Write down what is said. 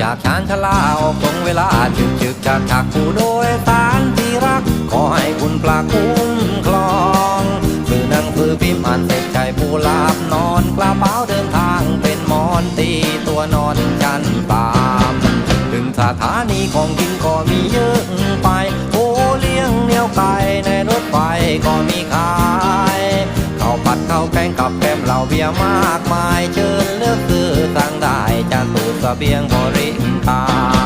จากชานชลาออกตรงเวลาจึกจึกจากฉากผู้โดยสารที่รัก ขอให้คุณปลาคุ้มครองสื่อหนังสือพิมพ์อ่านเสร็จใจผู้หลาบนอนกระเป๋าเดินทางเป็นหมอนตีตัวนอนชั้นตาม ถึงสถานีของกินก็มีเยอะไปโอเลี้ยงเนียวไก่ในรถไฟก็มีขายข้าวผัดข้าวแกงกับแกมเหล่าเบียร์มากมายเชิญ เบียงบริตา